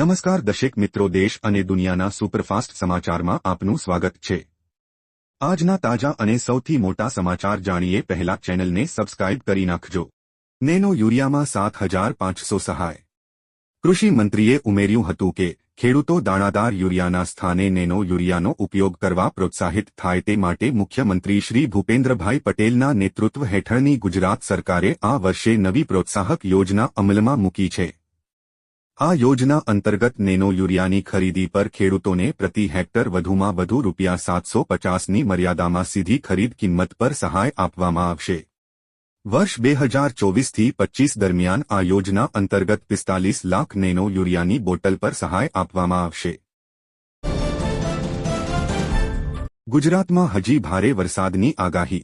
નમસ્કાર દશેક મિત્રો, દેશ અને દુનિયાના સુપરફાસ્ટ સમાચારમાં આપનું સ્વાગત છે. આજના તાજા અને સૌથી મોટા સમાચાર જાણીએ પહેલા ચેનલને સબસ્ક્રાઇબ કરી નાખજો. નેનો યુરિયામાં સાત હજાર પાંચસો સહાય. કૃષિ મંત્રીએ ઉમેર્યું હતું કે, ખેડૂતો દાણાદાર યુરિયાના સ્થાને નેનો યુરિયાનો ઉપયોગ કરવા પ્રોત્સાહિત થાય તે માટે મુખ્યમંત્રી શ્રી ભૂપેન્દ્રભાઈ પટેલના નેતૃત્વ હેઠળની ગુજરાત સરકારે આ વર્ષે નવી પ્રોત્સાહક યોજના અમલમાં મૂકી છે. આ યોજના અંતર્ગત નેનો યુરિયાની ખરીદી પર ખેડૂતોને પ્રતિ હેક્ટર વધુમાં વધુ રૂપિયા સાતસો પચાસની મર્યાદામાં સીધી ખરીદ કિંમત પર સહાય આપવામાં આવશે. વર્ષ બે હજાર ચોવીસથી પચ્ચીસ દરમિયાન આ યોજના અંતર્ગત પિસ્તાલીસ લાખ નેનો યુરિયાની બોટલ પર સહાય આપવામાં આવશે. ગુજરાતમાં હજી ભારે વરસાદની આગાહી.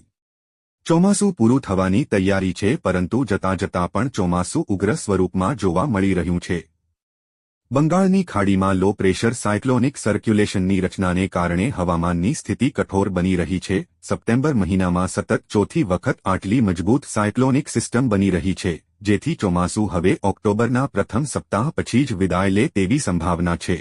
ચોમાસું પૂરું થવાની તૈયારી છે, પરંતુ જતાં જતાં પણ ચોમાસું ઉગ્ર સ્વરૂપમાં જોવા મળી રહ્યું છે. બંગાળની ખાડીમાં લો પ્રેશર સાયક્લોનિક સર્ક્યુલેશનની રચનાને કારણે હવામાનની સ્થિતિ કઠોર બની રહી છે. સપ્ટેમ્બર મહિનામાં સતત ચોથી વખત આટલી મજબૂત સાયક્લોનિક સિસ્ટમ બની રહી છે, જેથી ચોમાસું હવે ઓક્ટોબરના પ્રથમ સપ્તાહ પછી જ વિદાય લે તેવી સંભાવના છે.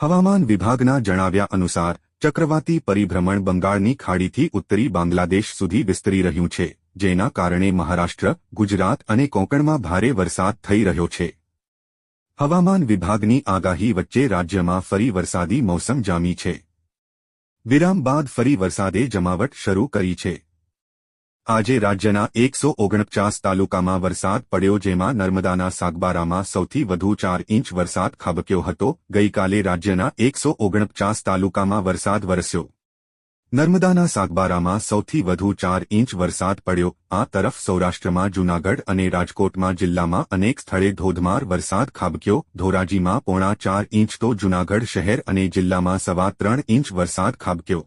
હવામાન વિભાગના જણાવ્યા અનુસાર, ચક્રવાતી પરિભ્રમણ બંગાળની ખાડીથી ઉત્તરી બાંગ્લાદેશ સુધી વિસ્તરી રહ્યું છે. જેના કારણે મહારાષ્ટ્ર, ગુજરાત અને કોંકણમાં ભારે વરસાદ થઈ રહ્યો છે. હવામાન વિભાગની આગાહી વચ્ચે રાજ્યમાં ફરી વરસાદી મોસમ જામી છે. વિરામ બાદ ફરી વરસાદે જમાવટ શરૂ કરી છે. આજે રાજ્યના એકસો ઓગણપચાસ તાલુકામાં વરસાદ પડ્યો જેમાં નર્મદાના સાગબારામાં સૌથી વધુ ચાર ઇંચ વરસાદ ખાબક્યો હતો. ગઈકાલે રાજ્યના એકસો ઓગણપચાસ તાલુકામાં વરસાદ વરસ્યો. નર્મદાના સાગબારામાં સૌથી વધુ ચાર ઇંચ વરસાદ પડ્યો. આ તરફ સૌરાષ્ટ્રમાં જૂનાગઢ અને રાજકોટમાં જિલ્લામાં અનેક સ્થળે ધોધમાર વરસાદ ખાબક્યો. ધોરાજીમાં પોણા ચાર ઇંચ તો જૂનાગઢ શહેર અને જિલ્લામાં સવા ત્રણ ઇંચ વરસાદ ખાબક્યો.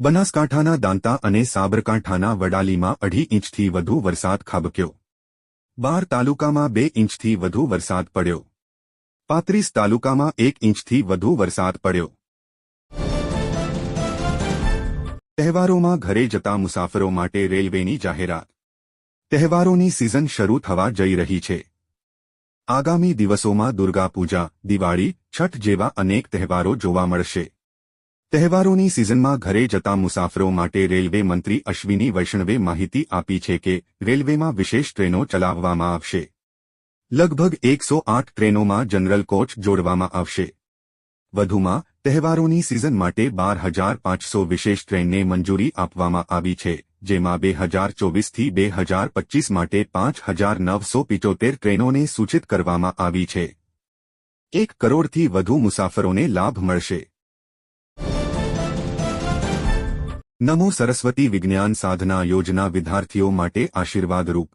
બનાસકાંઠાના દાંતા અને સાબરકાંઠાના વડાલીમાં અઢી ઇંચથી વધુ વરસાદ ખાબક્યો. બાર તાલુકામાં બે ઇંચથી વધુ વરસાદ પડ્યો. પાંત્રીસ તાલુકામાં એક ઇંચથી વધુ વરસાદ પડ્યો. તહેવારોમાં ઘરે જતા મુસાફરો માટે રેલવેની જાહેરાત. તહેવારોની સિઝન શરૂ થવા જઈ રહી છે. આગામી દિવસોમાં દુર્ગાપૂજા દિવાળી, છઠ જેવા અનેક તહેવારો જોવા મળશે. તહેવારોની સિઝનમાં ઘરે જતા મુસાફરો માટે રેલવે મંત્રી અશ્વિની વૈષ્ણવે માહિતી આપી છે કે રેલવેમાં વિશેષ ટ્રેનો ચલાવવામાં આવશે. લગભગ એકસો આઠ ટ્રેનોમાં જનરલ કોચ જોડવામાં આવશે. વધુમાં તહેવારોની સિઝન માટે બાર હજાર પાંચસો વિશેષ ટ્રેનને મંજૂરી આપવામાં આવી છે, જેમાં બે હજાર ચોવીસથી બે હજાર પચીસ માટે પાંચ હજાર નવસો પિચોતેર ટ્રેનોને સૂચિત કરવામાં આવી છે. એક કરોડથી વધુ મુસાફરોને લાભ મળશે. નમો સરસ્વતી વિજ્ઞાન સાધના યોજના વિદ્યાર્થીઓ માટે આશીર્વાદરૂપ.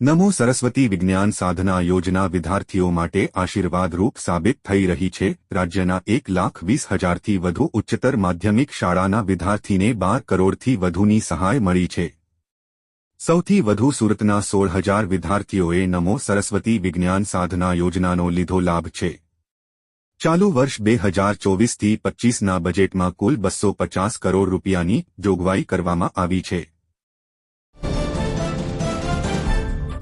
નમો સરસ્વતી વિજ્ઞાન સાધના યોજના વિદ્યાર્થીઓ માટે આશીર્વાદરૂપ સાબિત થઈ રહી છે. રાજ્યના એક લાખ વીસ હજારથી વધુ ઉચ્ચતર માધ્યમિક શાળાના વિદ્યાર્થીને બાર કરોડથી વધુની સહાય મળી છે. સૌથી વધુ સુરતના સોળ હજાર વિદ્યાર્થીઓએ નમો સરસ્વતી વિજ્ઞાન સાધના યોજનાનો લીધો લાભ છે. ચાલુ વર્ષ બે હજાર ચોવીસથી પચ્ચીસના બજેટમાં કુલ બસો પચાસ કરોડ રૂપિયાની જોગવાઈ કરવામાં આવી છે.